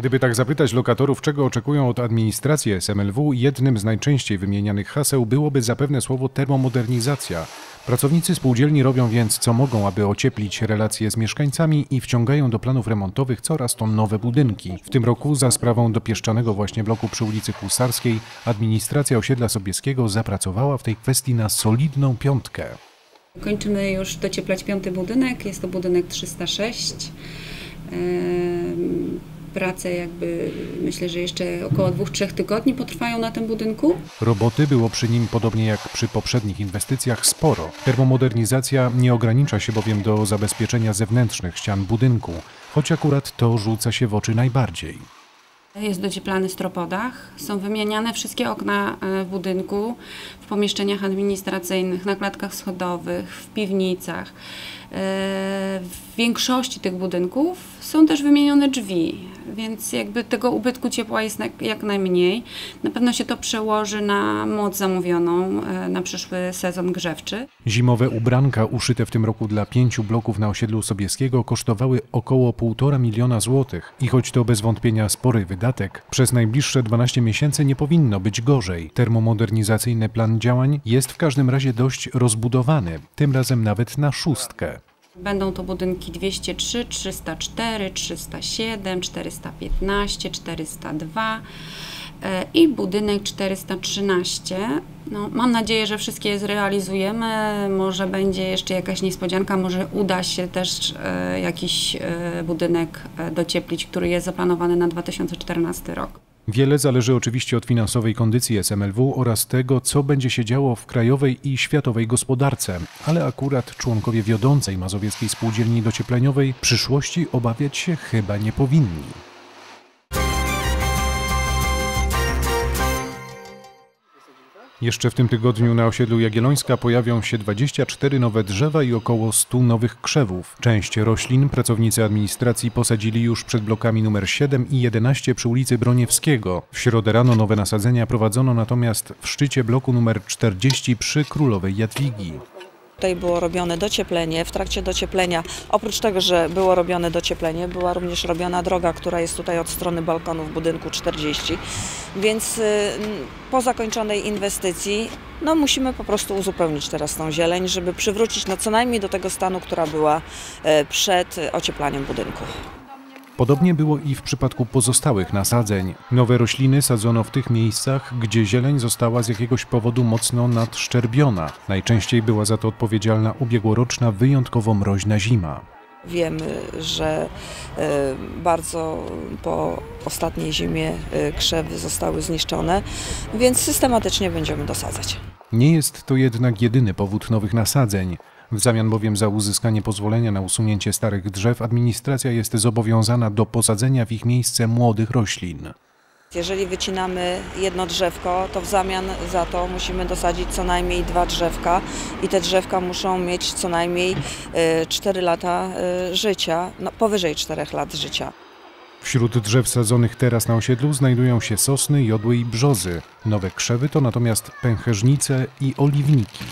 Gdyby tak zapytać lokatorów, czego oczekują od administracji SMLW, jednym z najczęściej wymienianych haseł byłoby zapewne słowo termomodernizacja. Pracownicy spółdzielni robią więc co mogą, aby ocieplić relacje z mieszkańcami i wciągają do planów remontowych coraz to nowe budynki. W tym roku za sprawą dopieszczanego właśnie bloku przy ulicy Husarskiej administracja osiedla Sobieskiego zapracowała w tej kwestii na solidną piątkę. Kończymy już docieplać piąty budynek, jest to budynek 306. Em, Prace jakby myślę, że jeszcze około dwóch, trzech tygodni potrwają na tym budynku. Roboty było przy nim podobnie jak przy poprzednich inwestycjach sporo. Termomodernizacja nie ogranicza się bowiem do zabezpieczenia zewnętrznych ścian budynku, choć akurat to rzuca się w oczy najbardziej. Jest docieplany stropodach, są wymieniane wszystkie okna e, w budynku, w pomieszczeniach administracyjnych, na klatkach schodowych, w piwnicach. W większości tych budynków są też wymienione drzwi, więc jakby tego ubytku ciepła jest jak, jak najmniej. Na pewno się to przełoży na moc zamówioną e, na przyszły sezon grzewczy. Zimowe ubranka uszyte w tym roku dla pięciu bloków na osiedlu Sobieskiego kosztowały około 1,5 miliona złotych i choć to bez wątpienia spory wydatek, przez najbliższe 12 miesięcy nie powinno być gorzej. Termomodernizacyjny plan działań jest w każdym razie dość rozbudowany, tym razem nawet na szóstkę. Będą to budynki 203, 304, 307, 415, 402 e, i budynek 413. No, mam nadzieję, że wszystkie je zrealizujemy. Może będzie jeszcze jakaś niespodzianka, może uda się też e, jakiś e, budynek e, docieplić, który jest zaplanowany na 2014 rok. Wiele zależy oczywiście od finansowej kondycji SMLW oraz tego, co będzie się działo w krajowej i światowej gospodarce, ale akurat członkowie wiodącej mazowieckiej spółdzielni dociepleniowej przyszłości obawiać się chyba nie powinni. Jeszcze w tym tygodniu na osiedlu Jagiellońska pojawią się 24 nowe drzewa i około 100 nowych krzewów. Część roślin pracownicy administracji posadzili już przed blokami numer 7 i 11 przy ulicy Broniewskiego. W środę rano nowe nasadzenia prowadzono natomiast w szczycie bloku numer 40 przy Królowej Jadwigi. Tutaj było robione docieplenie. W trakcie docieplenia, oprócz tego, że było robione docieplenie, była również robiona droga, która jest tutaj od strony balkonu w budynku 40. Więc y, po zakończonej inwestycji no, musimy po prostu uzupełnić teraz tą zieleń, żeby przywrócić no, co najmniej do tego stanu, która była e, przed ocieplaniem budynku. Podobnie było i w przypadku pozostałych nasadzeń. Nowe rośliny sadzono w tych miejscach, gdzie zieleń została z jakiegoś powodu mocno nadszczerbiona. Najczęściej była za to odpowiedzialna ubiegłoroczna wyjątkowo mroźna zima. Wiemy, że e, bardzo po ostatniej zimie e, krzewy zostały zniszczone, więc systematycznie będziemy dosadzać. Nie jest to jednak jedyny powód nowych nasadzeń. W zamian bowiem za uzyskanie pozwolenia na usunięcie starych drzew, administracja jest zobowiązana do posadzenia w ich miejsce młodych roślin. Jeżeli wycinamy jedno drzewko, to w zamian za to musimy dosadzić co najmniej dwa drzewka i te drzewka muszą mieć co najmniej e, 4 lata e, życia, no, powyżej 4 lat życia. Wśród drzew sadzonych teraz na osiedlu znajdują się sosny, jodły i brzozy. Nowe krzewy to natomiast pęcherzynice i oliwniki.